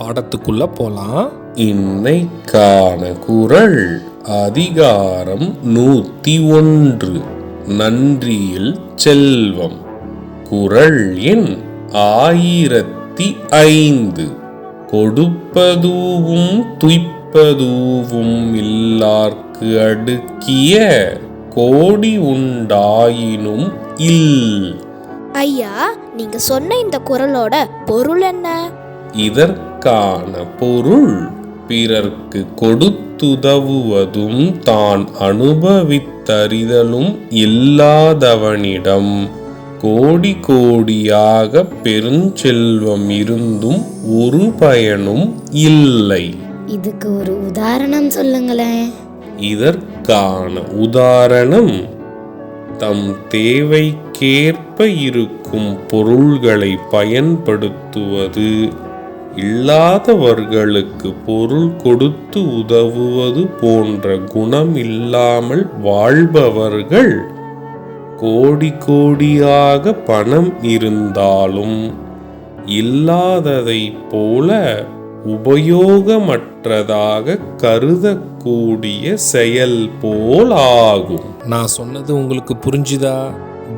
பாடத்துக்குள்ள போலாம். இன்னைக்கான குரல் அதிகாரம் நூத்தி ஒன்று. நன்றியில் செல்வம். குரல் எண் ஆயிரத்தி ஐந்து. கொடுப்பதூவும் துய்ப்பதூவும் இல்லார்க்கு அடுக்கிய கோடி உண்டாயினும் இல். ஐயா நீங்க சொன்ன இந்த குரலோட பொருள் என்ன? இதற்கான பொருள் பிறர்க்கு கொடுத்துதவுவதும் தான் அனுபவித்தறிதலும் இல்லாதவனிடம். கோடி கோடியாக பெருஞ்செல்வம் இருந்தும் ஒரு பயனும் இல்லை. இதுக்கு ஒரு உதாரணம் சொல்லுங்களேன். இதற்கான உதாரணம் தம் தேவைக்கேற்ப இருக்கும் பொருள்களை பயன்படுத்துவது. இல்லாதவர்களுக்கு பொருள் கொடுத்து உதவுவது போன்ற குணம் இல்லாமல் வாழ்பவர்கள் கோடி கோடியாக பணம் இருந்தாலும் இல்லாததைப் போல உபயோகமற்றதாக கருதக்கூடிய செயல் போல் ஆகும். நான் சொன்னது உங்களுக்கு புரிஞ்சுதா?